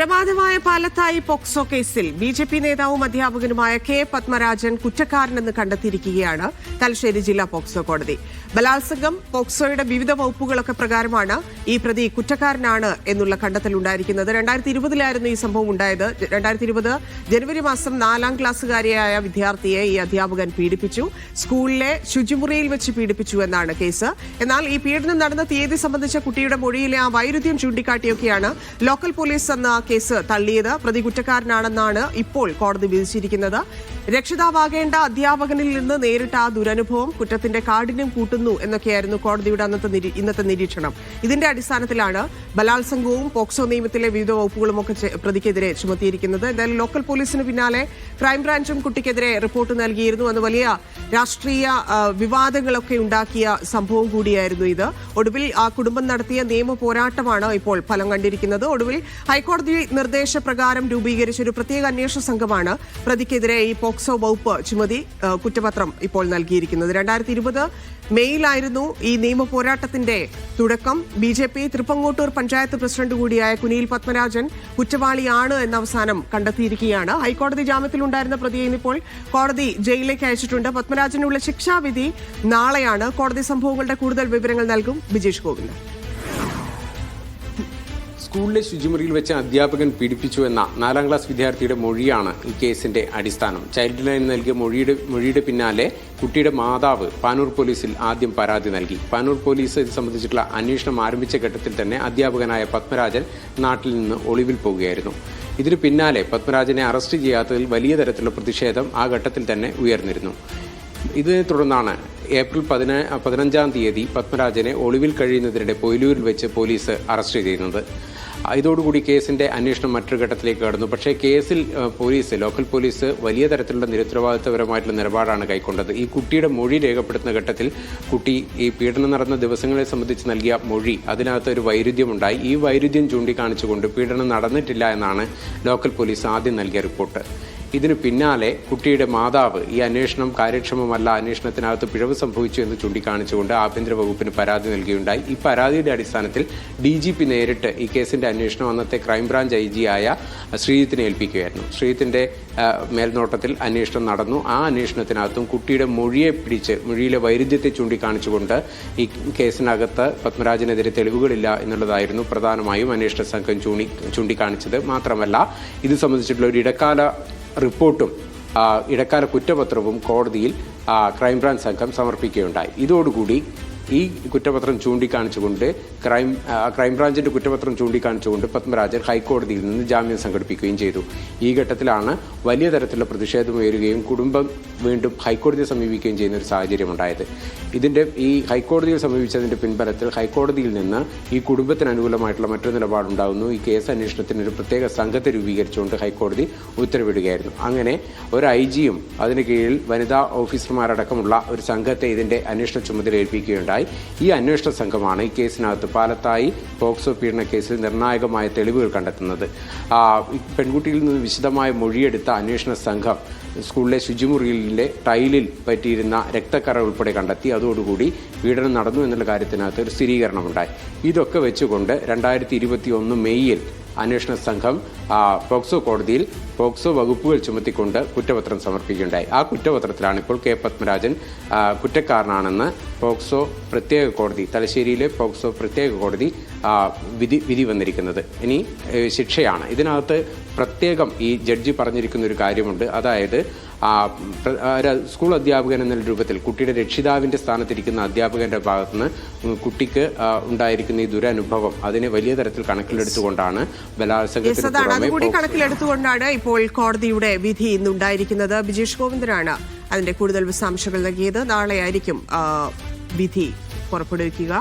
പ്രമാദമായ Palathayi POCSO കേസിൽ B J P നേതാവും അധ്യാപകനുമായ കെ പത്മരാജൻ കുറ്റക്കാരനെന്ന് കണ്ടെത്തിയിരിക്കുകയാണ് തലശ്ശേരി ജില്ലാ പോക്സോ കോടതി. ബലാത്സംഗം പോക്സോയുടെ വിവിധ വകുപ്പുകളൊക്കെ പ്രകാരമാണ് ഈ പ്രതി കുറ്റക്കാരനാണ് എന്നുള്ള കണ്ടെത്തൽ ഉണ്ടായിരിക്കുന്നത് രണ്ടായിരത്തി ഇരുപതിലായിരുന്നു ഈ സംഭവം ഉണ്ടായത്. രണ്ടായിരത്തി ഇരുപത് ജനുവരി മാസം നാലാം ക്ലാസ്സുകാരിയായ വിദ്യാർത്ഥിയെ ഈ അധ്യാപകൻ പീഡിപ്പിച്ചു. സ്കൂളിലെ ശുചിമുറിയിൽ വെച്ച് പീഡിപ്പിച്ചു എന്നാണ് കേസ്. എന്നാൽ ഈ പീഡനം നടന്ന തീയതി സംബന്ധിച്ച കുട്ടിയുടെ മൊഴിയിലെ ആ വൈരുദ്ധ്യം ചൂണ്ടിക്കാട്ടിയൊക്കെയാണ് ലോക്കൽ പോലീസ് എന്ന കേസ് തള്ളിയത് പ്രതി കുറ്റക്കാരനാണെന്നാണ് ഇപ്പോൾ കോടതി വിധിച്ചിരിക്കുന്നത്. രക്ഷിതാവാകേണ്ട അധ്യാപകനിൽ നിന്ന് നേരിട്ട ആ ദുരനുഭവം കുറ്റത്തിന്റെ കാഠിന്യം കൂട്ടുന്നു എന്നൊക്കെയായിരുന്നു കോടതിയുടെ അന്നത്തെ ഇന്നത്തെ നിരീക്ഷണം. ഇതിന്റെ അടിസ്ഥാനത്തിലാണ് ബലാത്സംഗവും പോക്സോ നിയമത്തിലെ വിവിധ വകുപ്പുകളും ഒക്കെ പ്രതിക്കെതിരെ ചുമത്തിയിരിക്കുന്നത്. എന്തായാലും ലോക്കൽ പോലീസിന് പിന്നാലെ ക്രൈംബ്രാഞ്ചും കുട്ടിക്കെതിരെ റിപ്പോർട്ട് നൽകിയിരുന്നു. അന്ന് വലിയ രാഷ്ട്രീയ വിവാദങ്ങളൊക്കെ ഉണ്ടാക്കിയ സംഭവം കൂടിയായിരുന്നു ഇത്. ഒടുവിൽ ആ കുടുംബം നടത്തിയ നിയമ പോരാട്ടമാണ് ഇപ്പോൾ ഫലം കണ്ടിരിക്കുന്നത്. ഒടുവിൽ ഹൈക്കോടതി നിർദ്ദേശപ്രകാരം രൂപീകരിച്ച ഒരു പ്രത്യേക അന്വേഷണ സംഘമാണ് പ്രതിക്കെതിരെ ഈ പോക്സോ വകുപ്പ് ചുമതി കുറ്റപത്രം ഇപ്പോൾ നൽകിയിരിക്കുന്നത്. രണ്ടായിരത്തി ഇരുപത് മെയ്യിലായിരുന്നു ഈ നിയമ പോരാട്ടത്തിന്റെ തുടക്കം. B J P Thrippangottur panchayat president കൂടിയായ കുനിയിൽ പത്മരാജൻ കുറ്റവാളിയാണ് എന്ന അവസാനം കണ്ടെത്തിയിരിക്കുകയാണ്. ഹൈക്കോടതി ജാമ്യത്തിലുണ്ടായിരുന്ന പ്രതിയെ ഇന്നിപ്പോൾ കോടതി ജയിലിലേക്ക് അയച്ചിട്ടുണ്ട്. പത്മരാജനുള്ള ശിക്ഷാവിധി നാളെയാണ് കോടതി സംഭവങ്ങളുടെ കൂടുതൽ വിവരങ്ങൾ നൽകും. ബിജേഷ് ഗോവിന്ദ് സ്കൂളിലെ ശുചിമുറിയിൽ വെച്ച് അധ്യാപകൻ പീഡിപ്പിച്ചു എന്ന നാലാം ക്ലാസ് വിദ്യാർത്ഥിയുടെ മൊഴിയാണ് ഈ കേസിന്റെ അടിസ്ഥാനം. ചൈൽഡ് ലൈൻ നൽകിയ മൊഴിയുടെ മൊഴിയുടെ പിന്നാലെ കുട്ടിയുടെ മാതാവ് പാനൂർ പോലീസിൽ ആദ്യം പരാതി നൽകി. പാനൂർ പോലീസ് ഇത് സംബന്ധിച്ചിട്ടുള്ള അന്വേഷണം ആരംഭിച്ച ഘട്ടത്തിൽ തന്നെ അധ്യാപകനായ പത്മരാജൻ നാട്ടിൽ നിന്ന് ഒളിവിൽ പോകുകയായിരുന്നു ഇതിനു പിന്നാലെ പത്മരാജനെ അറസ്റ്റ് ചെയ്യാത്തതിൽ വലിയ തരത്തിലുള്ള പ്രതിഷേധം ആ ഘട്ടത്തിൽ തന്നെ ഉയർന്നിരുന്നു. ഇതിനെ തുടർന്നാണ് ഏപ്രിൽ പതിന പതിനഞ്ചാം തീയതി പത്മരാജനെ ഒളിവിൽ കഴിയുന്നതിനിടെ പൊയിലൂരിൽ വെച്ച് പോലീസ് അറസ്റ്റ് ചെയ്യുന്നത് ഇതോടുകൂടി കേസിന്റെ അന്വേഷണം മറ്റൊരു ഘട്ടത്തിലേക്ക് കടന്നു. പക്ഷേ കേസിൽ പോലീസ് ലോക്കൽ പോലീസ് വലിയ തരത്തിലുള്ള നിരുത്തരവാദിത്തപരമായിട്ടുള്ള നിലപാടാണ് കൈക്കൊണ്ടത്. ഈ കുട്ടിയുടെ മൊഴി രേഖപ്പെടുത്തുന്ന ഘട്ടത്തിൽ കുട്ടി ഈ പീഡനം നടന്ന ദിവസങ്ങളെ സംബന്ധിച്ച് നൽകിയ മൊഴി അതിനകത്ത് ഒരു വൈരുദ്ധ്യമുണ്ടായി. ഈ വൈരുദ്ധ്യം ചൂണ്ടിക്കാണിച്ചുകൊണ്ട് പീഡനം നടന്നിട്ടില്ല എന്നാണ് ലോക്കൽ പോലീസ് ആദ്യം നൽകിയ റിപ്പോർട്ട്. ഇതിനു പിന്നാലെ കുട്ടിയുടെ മാതാവ് ഈ അന്വേഷണം കാര്യക്ഷമമല്ല അന്വേഷണത്തിനകത്ത് പിഴവ് സംഭവിച്ചു എന്ന് ചൂണ്ടിക്കാണിച്ചുകൊണ്ട് ആഭ്യന്തര വകുപ്പിന് പരാതി നൽകുകയുണ്ടായി ഈ പരാതിയുടെ അടിസ്ഥാനത്തിൽ ഡി ജി പി നേരിട്ട് ഈ കേസിന്റെ അന്വേഷണം അന്നത്തെ ക്രൈംബ്രാഞ്ച് ഐ ജി ആയ ശ്രീജിത്തിനെ ഏൽപ്പിക്കുകയായിരുന്നു. ശ്രീജിത്തിന്റെ മേൽനോട്ടത്തിൽ അന്വേഷണം നടന്നു. ആ അന്വേഷണത്തിനകത്തും കുട്ടിയുടെ മൊഴിയെ പിടിച്ച് മൊഴിയിലെ വൈരുദ്ധ്യത്തെ ചൂണ്ടിക്കാണിച്ചുകൊണ്ട് ഈ കേസിനകത്ത് പത്മരാജനെതിരെ തെളിവുകളില്ല എന്നുള്ളതായിരുന്നു പ്രധാനമായും അന്വേഷണ സംഘം ചൂണ്ടി ചൂണ്ടിക്കാണിച്ചത്. മാത്രമല്ല ഇത് സംബന്ധിച്ചിട്ടുള്ള ഒരു ഇടക്കാല റിപ്പോർട്ടും ഇടക്കാല കുറ്റപത്രവും കോടതിയിൽ ക്രൈംബ്രാഞ്ച് സംഘം സമർപ്പിക്കുകയുണ്ടായി. ഇതോടുകൂടി ഈ കുറ്റപത്രം ചൂണ്ടിക്കാണിച്ചുകൊണ്ട് ക്രൈം ക്രൈംബ്രാഞ്ചിന്റെ കുറ്റപത്രം ചൂണ്ടിക്കാണിച്ചുകൊണ്ട് പത്മരാജൻ ഹൈക്കോടതിയിൽ നിന്ന് ജാമ്യം സംഘടിപ്പിക്കുകയും ചെയ്തു. ഈ ഘട്ടത്തിലാണ് വലിയ തരത്തിലുള്ള പ്രതിഷേധം ഉയരുകയും കുടുംബം വീണ്ടും ഹൈക്കോടതിയെ സമീപിക്കുകയും ചെയ്യുന്ന ഒരു സാഹചര്യം ഉണ്ടായത് ഇതിന്റെ ഈ ഹൈക്കോടതിയിൽ സമീപിച്ചതിന്റെ പിൻബലത്തിൽ ഹൈക്കോടതിയിൽ നിന്ന് ഈ കുടുംബത്തിന് അനുകൂലമായിട്ടുള്ള മറ്റൊരു നിലപാടുണ്ടാകുന്നു ഈ കേസ് അന്വേഷണത്തിന് ഒരു പ്രത്യേക സംഘത്തെ രൂപീകരിച്ചുകൊണ്ട് ഹൈക്കോടതി ഉത്തരവിടുകയായിരുന്നു. അങ്ങനെ ഒരു ഐ ജിയും അതിന് കീഴിൽ വനിതാ ഓഫീസർമാരടക്കമുള്ള ഒരു സംഘത്തെ ഇതിന്റെ അന്വേഷണ ചുമതല ഏൽപ്പിക്കുകയുണ്ടായി. ഈ അന്വേഷണ സംഘമാണ് ഈ കേസിനകത്ത് പാലത്തായി പോക്സോ പീഡന കേസിൽ നിർണായകമായ തെളിവുകൾ കണ്ടെത്തുന്നത്. പെൺകുട്ടിയിൽ നിന്ന് വിശദമായ മൊഴിയെടുത്ത അന്വേഷണ സംഘം സ്കൂളിലെ ശുചിമുറിയിലെ ടൈലിൽ പറ്റിയിരുന്ന രക്തക്കറ ഉൾപ്പെടെ കണ്ടെത്തി. അതോടുകൂടി പീഡനം നടന്നു എന്നുള്ള കാര്യത്തിനകത്ത് ഒരു സ്ഥിരീകരണമുണ്ടായി. ഇതൊക്കെ വെച്ചുകൊണ്ട് രണ്ടായിരത്തി മെയ്യിൽ അന്വേഷണ സംഘം പോക്സോ കോടതിയിൽ പോക്സോ വകുപ്പുകൾ ചുമത്തിക്കൊണ്ട് കുറ്റപത്രം സമർപ്പിക്കുകയുണ്ടായി. ആ കുറ്റപത്രത്തിലാണ് ഇപ്പോൾ കെ പത്മരാജൻ കുറ്റക്കാരനാണെന്ന് പോക്സോ പ്രത്യേക കോടതി തലശ്ശേരിയിലെ പോക്സോ പ്രത്യേക കോടതി വിധി വിധി വന്നിരിക്കുന്നത്. ഇനി ശിക്ഷയാണ്. ഇതിനകത്ത് പ്രത്യേകം ഈ ജഡ്ജി പറഞ്ഞിരിക്കുന്ന ഒരു കാര്യമുണ്ട്. അതായത് സ്കൂൾ അധ്യാപകൻ എന്ന രൂപത്തിൽ കുട്ടിയുടെ രക്ഷിതാവിന്റെ സ്ഥാനത്തിരിക്കുന്ന അധ്യാപകന്റെ ഭാഗത്തുനിന്ന് നിന്ന് കുട്ടിക്ക് ഉണ്ടായിരിക്കുന്ന ഈ ദുരനുഭവം അതിനെ വലിയ തരത്തിൽ കണക്കിലെടുത്തുകൊണ്ടാണ് ബലാത്സംഗത്തിന് കണക്കിലെടുത്തുകൊണ്ടാണ് ഇപ്പോൾ കോടതിയുടെ വിധി ഇന്നുണ്ടായിരിക്കുന്നത് ബിജേഷ് ഗോവിന്ദനാണ് അതിന്റെ കൂടുതൽ വിശദാംശങ്ങൾ നൽകിയത്. നാളെയായിരിക്കും വിധി പുറപ്പെടുവിക്കുക.